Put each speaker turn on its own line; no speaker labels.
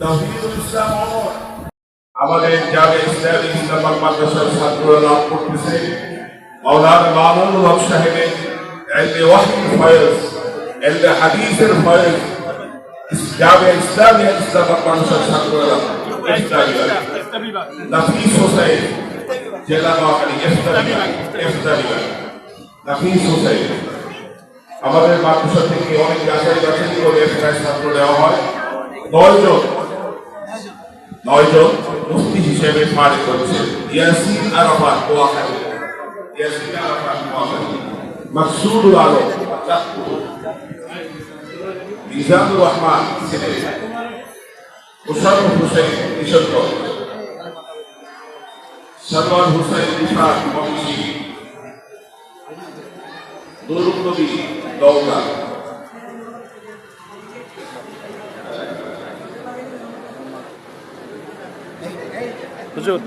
তহিদুল ইসলাম অমর আমাদের জামে ইসলামী ইসলামাবাদ মাদ্রাসার ছাত্ররা লাভ করতেছে মাওলানা মামুনুল হক সাহেবের এলবে ওয়াহিদ ফয়েজ এলবে হাদিসের ফয়েজ জামে ইসলামী ইসলামাবাদ মাদ্রাসার ছাত্ররা লাভ ইসলামিয়া নাফিস হোসেন জেলা ইফতারিয়া ইফতারিয়া নাফিস হোসেন আমাদের মাদ্রাসা থেকে অনেক যাচাই বাছাই করে এখানে ছাত্র দেওয়া হয় নয় জন নয় জন মুফতি হিসেবে পারে করছে ইয়াসিন আরাফাত নোয়াখালী ইয়াসিন আরাফাত নোয়াখালী মাকসুদুল আলম মিজানুর রহমান মুশারফ হোসেন কিশোরগঞ্জ সলমান হোসেন ইফরাত মমসি নুরুল নবী দৌলা।
হুজুর।